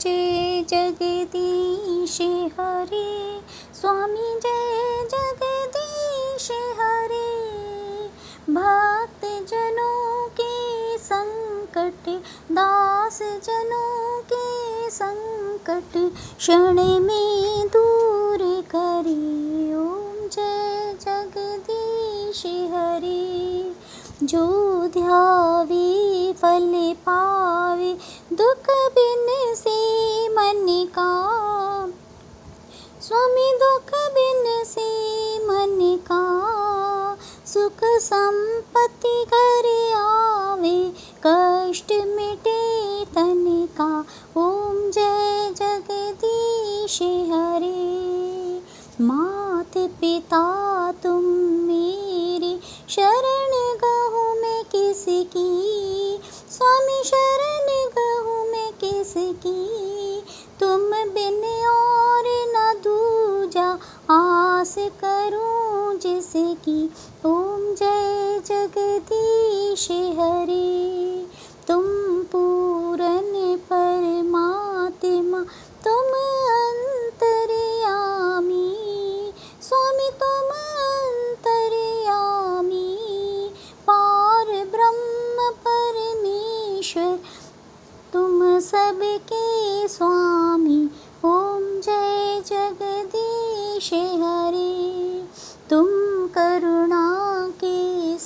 जय जगदीश हरे। स्वामी जय जगदीश हरे। भक्त जनों के संकट दास जनों के संकट, क्षण में दूर करी ओम जय जगदीश हरे। जो ध्यावी, फल पावे, दुख बिन सुख संपत्ति कर आवे कष्ट मिटे तन का ओम जय जगदीश हरे। मात पिता तुम मेरी शरण गहूँ मैं किसकी? स्वामी शरण गहूँ मैं किसकी? तुम बिन और न दूजा, आस करूँ ओम जय जगदीश हरे। तुम पूरन परमात्मा, तुम अंतर्यामी। स्वामी, तुम अंतर्यामी। पार ब्रह्म परमेश्वर, तुम सबके स्वामी। ओम जय जगदीश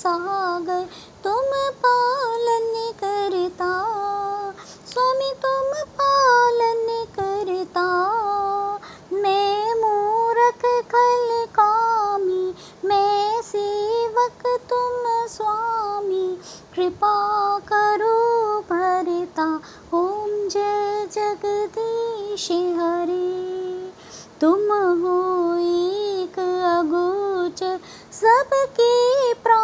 सागर तुम पालन करता, स्वामी तुम पालन करता। मैं मूरख खल कामी, मैं सेवक, तुम स्वामी। कृपा करो भरता, ओम जय जगदीश हरे। तुम हो एक अगोचर सबके स्वामी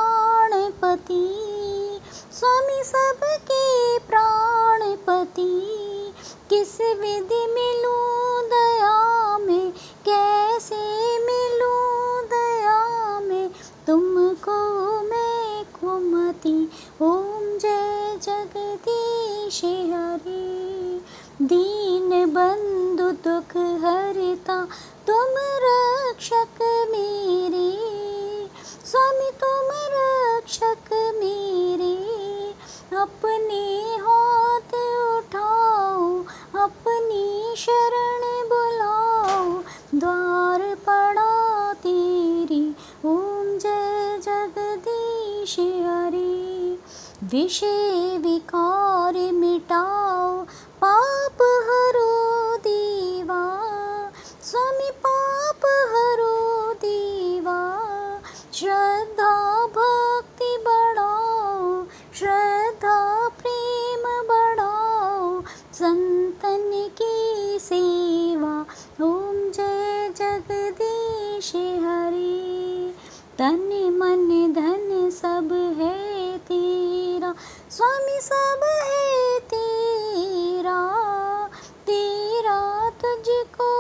सबके प्राणपति। किस विधि मिलूं दया में? कैसे मिलूं दया में? तुमको मैं कुमति। ओम जय जगदीश हरे। दीन बंधु दुख हरता। तुम रक्षक द्वार पड़ा तेरी ओम जय जगदीश हरे विषय विकार मिटाओ पाप हरो जगदीश हरे तन मन धन सब है तेरा, स्वामी सब है तेरा। तेरा तुझको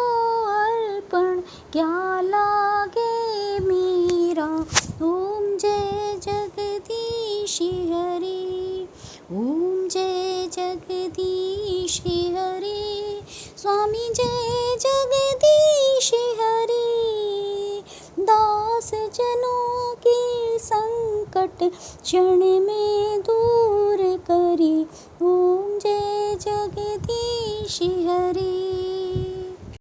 अर्पण, क्या लागे मेरा? ओम जय जगदीश हरे। ओम जय जगदीश हरे। स्वामी जय क्षण में